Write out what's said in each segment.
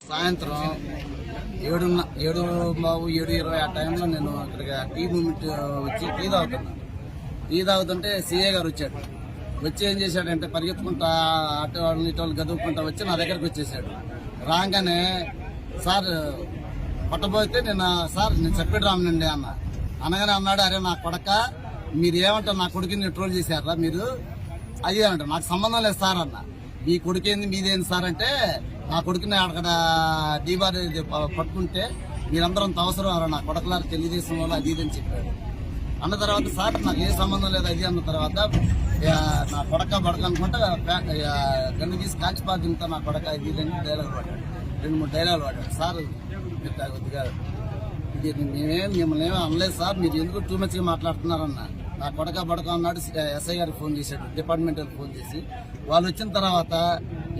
సాయంత్రం ఏడు ఏడు బాబు ఏడు ఇరవై ఆ టైంలో నేను అక్కడికి టీ మూమెంట్ వచ్చి టీ తాగుతున్నాను టీ తాగుతుంటే సీఏ గారు వచ్చాడు. వచ్చి ఏం చేశాడంటే పరిగెత్తుకుంటా అటు వాళ్ళు ఇటు వాళ్ళు గదువుకుంటా వచ్చి నా దగ్గరకు వచ్చేసాడు. రాగానే సార్ పట్టబోతే నేను సార్ నేను చెప్పాడు రామనండి అన్న. అనగానే అన్నాడు అరే నా కొడక మీరు ఏమంటారు? నా కొడుకుని ట్రోల్ చేశారా మీరు? అయ్యే అంట. నాకు సంబంధం లేదు సార్ అన్న. మీ కొడుకేంది మీదేంది సార్ అంటే నా కొడుకుని అక్కడ డీబార్ పట్టుకుంటే మీరందరూ అంత అవసరం నా కొడకలారు తెలుగుదేశం వల్ల అది ఇది అని చెప్పాడు అన్న తర్వాత సార్ నాకు ఏ సంబంధం లేదు అది అన్న తర్వాత నా కొడక బడక అనుకుంటా గన్ను తీసి కాల్చిపా దింతా నా కొడక ఇది ఇదని డైలాగ్ వాడాడు రెండు మూడు డైలాగులు వాడాడు సార్ కొద్దిగా ఇది మేమేం మిమ్మల్ని ఏమీ అనలేదు సార్ మీరు ఎందుకు టూ మచ్గా మాట్లాడుతున్నారన్నా? నా కొడక బడక అన్నాడు ఎస్ఐ గారికి ఫోన్ చేశాడు డిపార్ట్మెంట్ ఫోన్ చేసి. వాళ్ళు వచ్చిన తర్వాత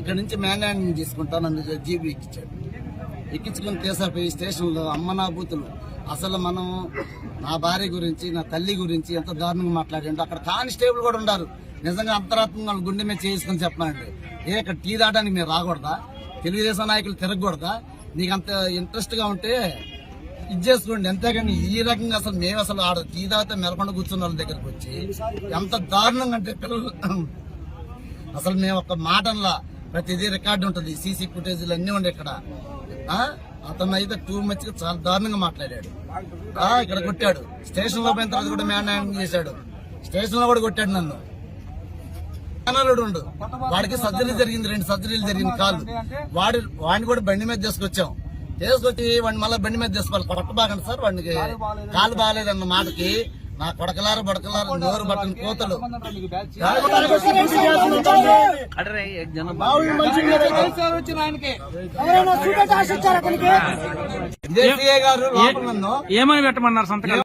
ఇక్కడ నుంచి మ్యాన్ హ్యాండింగ్ తీసుకుంటా నన్ను జీబీ ఎక్కించాడు. ఎక్కించుకుని తీసాపోయి స్టేషన్లో అమ్మ నా బూతులు అసలు మనం నా భార్య గురించి నా తల్లి గురించి ఎంత దారుణంగా మాట్లాడండి అక్కడ కానిస్టేబుల్ కూడా ఉన్నారు నిజంగా అంతరాత్మ వాళ్ళ గుండె మీద చేసుకుని చెప్పాలండి ఏ ఇక్కడ టీ దాటానికి మీరు రాకూడదా? తెలుగుదేశం నాయకులు తిరగకూడదా? నీకు అంత ఇంట్రెస్ట్గా ఉంటే ఇది చేసుకోండి. కానీ ఈ రకంగా అసలు మేము అసలు ఆడ తీదాత తాగితే కూర్చున్న వాళ్ళ దగ్గరకు వచ్చి ఎంత దారుణంగా అంటే పిల్లలు అసలు మేము ఒక మాటల్లా ప్రతిదీ రికార్డు ఉంటుంది. సీసీ ఫుటేజీలు అన్నీ ఉండే ఇక్కడ. అతను అయితే టూ మచ్ చాలా దారుణంగా మాట్లాడాడు. ఇక్కడ కొట్టాడు. స్టేషన్లో పోయిన తర్వాత కూడా మ్యాన్ హ్యాండింగ్ చేశాడు. స్టేషన్లో కూడా కొట్టాడు నన్ను. వాడికి సర్జరీ జరిగింది. రెండు సర్జరీలు జరిగింది కాళ్ళు వాడి వాడిని కూడా బండి మీద తీసుకొచ్చాం. తీసుకొచ్చి వాడిని మళ్ళీ బండి మీద తీసుకోవాలి. కొడక బాగండి సార్ వాడికి. కాలు బాగాలేదన్న మాటకి నా కొడకలారు బడకలారు నోరు బట్టని కోతలు ఇదే సిఐ గారు లోపల నన్ను. ఏమని పెట్టమన్నారు సంతకాలు?